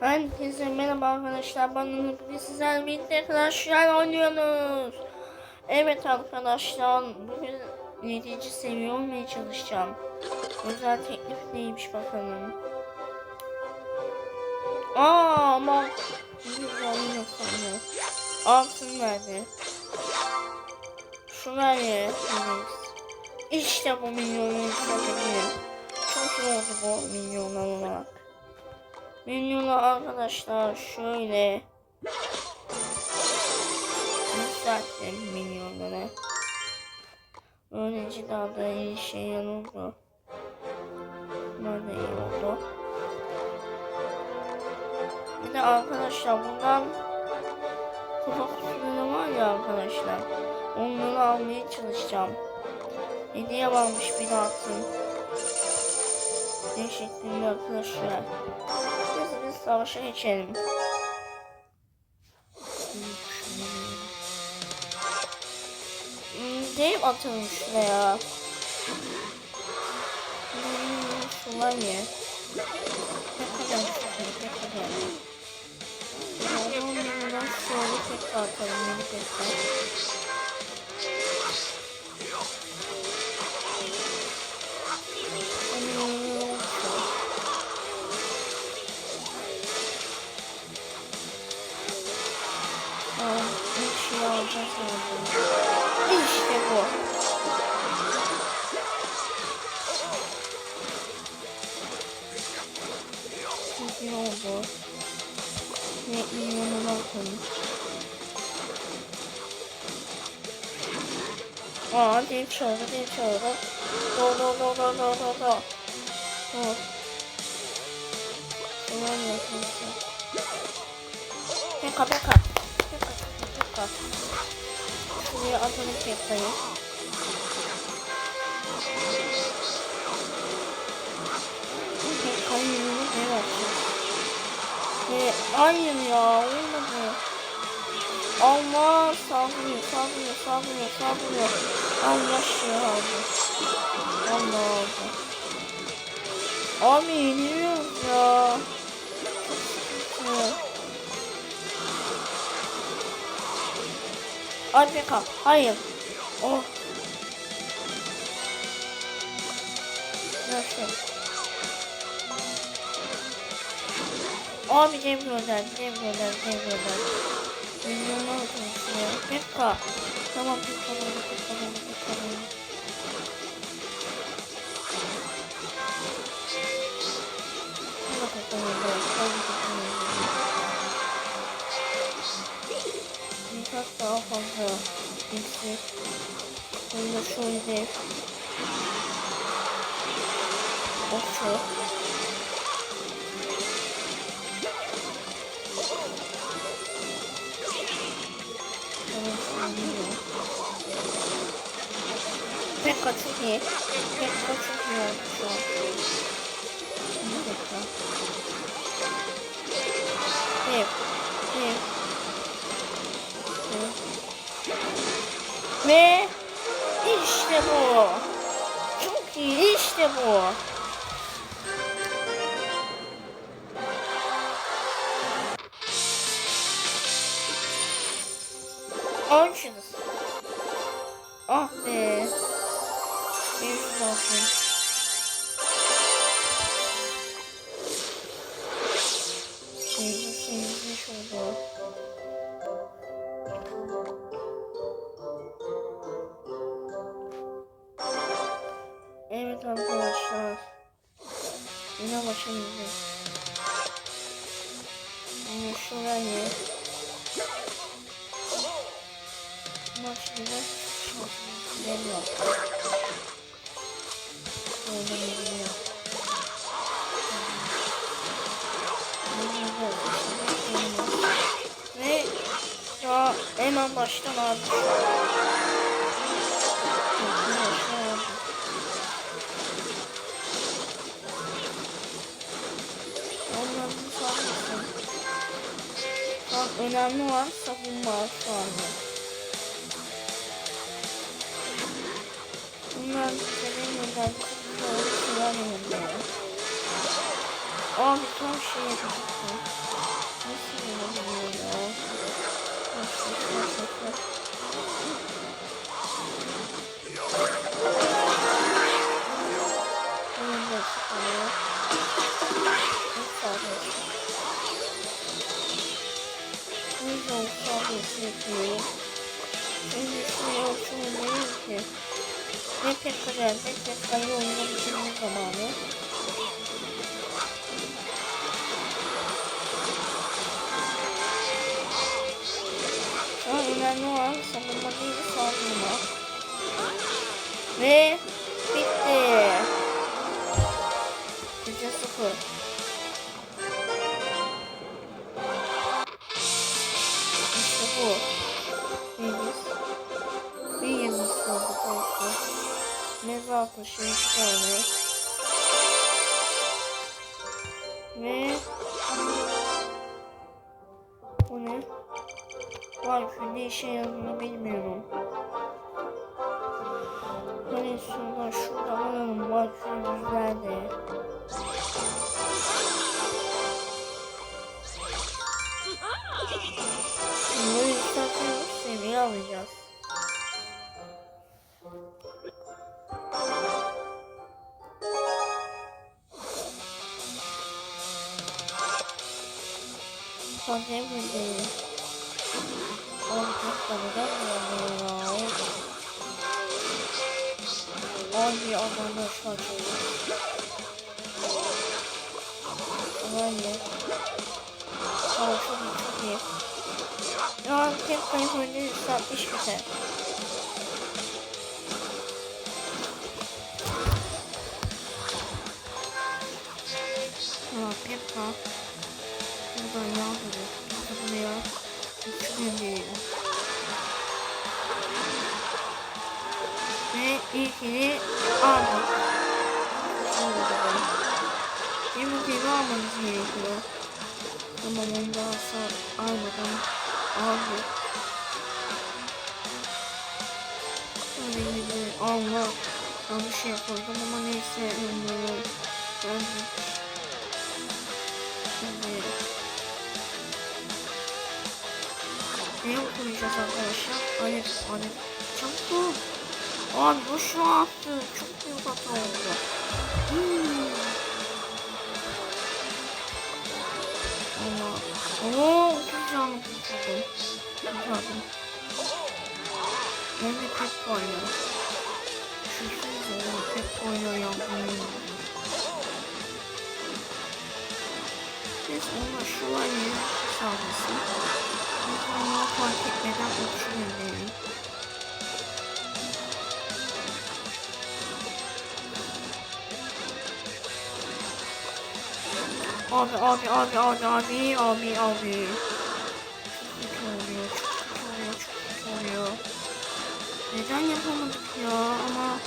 Herkese merhaba arkadaşlar. Ben. Bugün sizlerle birlikte Royale oynuyoruz. Evet arkadaşlar. Bugün 7. seviye olmaya çalışacağım. Özel teklif neymiş bakalım. Aa ama güzel yok sanırım. Altın verdi. Şu ver ya. İşte bu milyonu. Çok iyi oldu bu milyonlar olarak. Milyonu arkadaşlar şöyle yükselttim milyonları. Böylece daha da iyi şeyler oldu. Böyle iyi oldu. Bir de arkadaşlar bundan kupa kutuları var ya arkadaşlar. Onları almaya çalışacağım. Hediye varmış bir altın. Teşekkürler arkadaşlar. Savaşa geçelim. Hmm, Dev atalım şuraya. Şunlar. Ne tekrar atalım. Tekrar. İşte bu. İyi oldu. Ve milyonu bakın. Aa, dev çaldı, dev çaldı. Do, do, do, do, do, do, do. Do. Şunlar yapıyorsun. Peka. Peka, peka. Şuraya atalım pekayı. Pekayı yine ne yapacağız? Ve hayır ya olmadı. Allah saldırıyor saldırıyor saldırıyor saldırıyor. Allah şey aldı. Allah aldı. Abi yeniliyoruz ya. Çok sıkıntı. Pekka hayır. Oh. Nasıl? Abi Cem gönderdi, Cem gönderdi, Cem gönderdi. Milyonlar konuşuyor. Pekka. Tamam Pekka Pekka bana, Pekka şöyle. Okçu. Pekka çok iyi. Pekka çok işte bu. Çok iyi işte bu. Açız. Ah be. Bir olsun. Gidiyor. Ve ya hemen baştan abi. Önemli olan savunma şu anda. Bunlar senin neden yanında. Abi son şey yapacaktım. Saldırısı yapıyor. Şimdi şuraya uçurmayayım ki. Kadar ne pek kadar oyunu bitirme zamanı. Şu an önemli olan savunma değil saldırma. Ve Üç tane. Ve bu ne? Vay ne işe yaradığını bilmiyorum. Hani şurada şurada alalım şu yüzlerde. Bunları yükseltiyoruz seviye alacağız. Hadi buradayım. Oğlum çok bulamıyorum ya? Abi adamlar şu an Hayır. Aa çok iyi. Ya tek kayıp oyunu satmış bize. Ya Peppa. Buradan İlkini aldık. Oldu. Yumurtayı almamız gerekiyor. Tamam onu da hasar almadan aldık. Gibi alma. Yanlış yapıldım ama neyse. Onları ben Şimdi ne okuyacağız arkadaşlar? Alet, alet. Çabuk. Abi boşuna attı. Çok büyük hata oldu. Hmm. Oo, çok canlı kurtuldum. Kurtardım. Ben de pek oynuyor. Şu sözü pek oynuyor yapmayı. Biz ona şu an yeni sağlasın. Biz onu fark etmeden uçuyor Abi abi abi abi abi abi abi. Çok oluyor. Çok oluyor. Çok oluyor. Neden yapamadık ya ama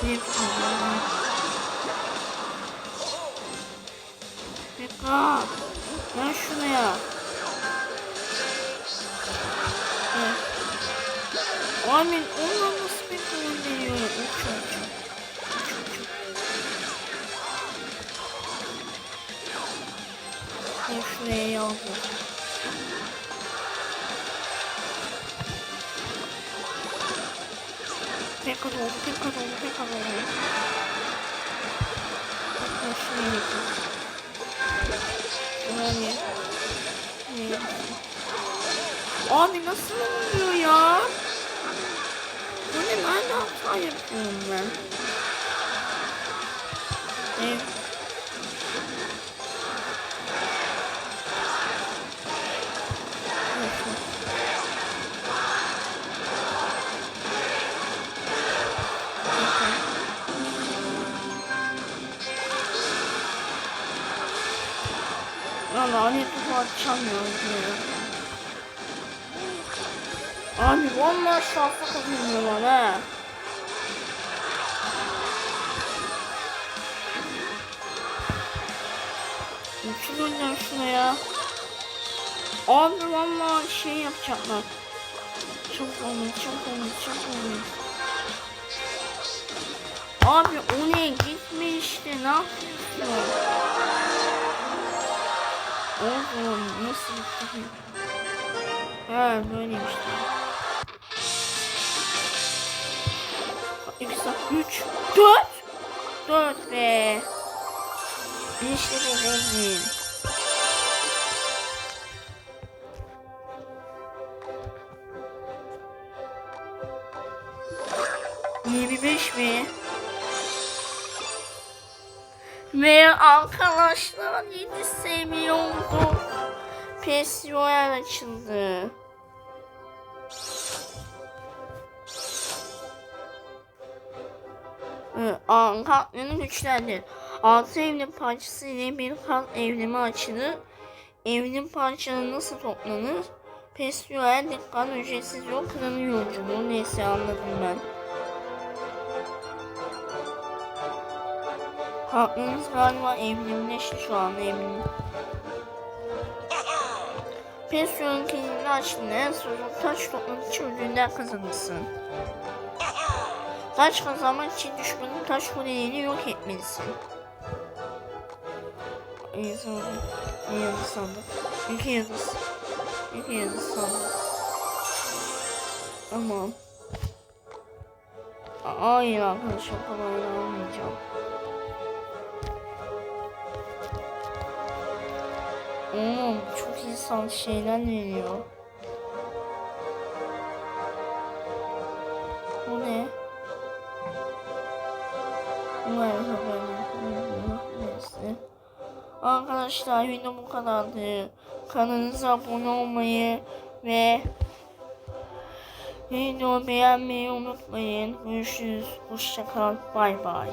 problem. Pekka. Gel şuraya. Gel. Amin. Ondan nasıl bir oyun deniyorum? Uç uç şuraya yazdım. Tekrar oldu, tekrar oldu, tekrar oldu. Tekrar şuraya. Yani. Ne? Abi nasıl oluyor ya? Bu ne? Nerede hata yapıyorum ben? Evet. Lanet bu açamıyor diyor. Abi vallahi şansa kazanıyorlar ha. Uçun oynar şuraya. Abi vallahi şey yapacaklar. Çok olmuş, çok olmuş, çok olmuş. Abi o ne gitme işte ne yapıyorsun? Oğlum nasıl? Ha böyleymiş. İkisi üç, dört, dört be. İşte bu. Arkadaşlar yeni seviye oldu. PES Royal açıldı. Ee, aa, Kartlarını güçlendir. Altı evrim parçası ile bir kart evrimi açılır. Evrim parçaları nasıl toplanır? PES dikkat ücretsiz yol planı yolculuğu. Neyse anladım ben. Kartlarınız galiba evrimleşti şu an evrim. Pensiyon kilidini açtığında en sonunda taş toplamak için kazanırsın. Taş kazanmak için düşmanın taş kulelerini yok etmelisin. İyi yıldız sandım. İki yıldız. İki yıldız sandım. Tamam. Hayır arkadaşlar falan almayacağım. İnsan şeyler veriyor. Bu ne? Ne? Neyse. Arkadaşlar video bu kadardı. Kanalınıza abone olmayı ve videoyu beğenmeyi unutmayın. Görüşürüz. Hoşçakalın. Bay bay.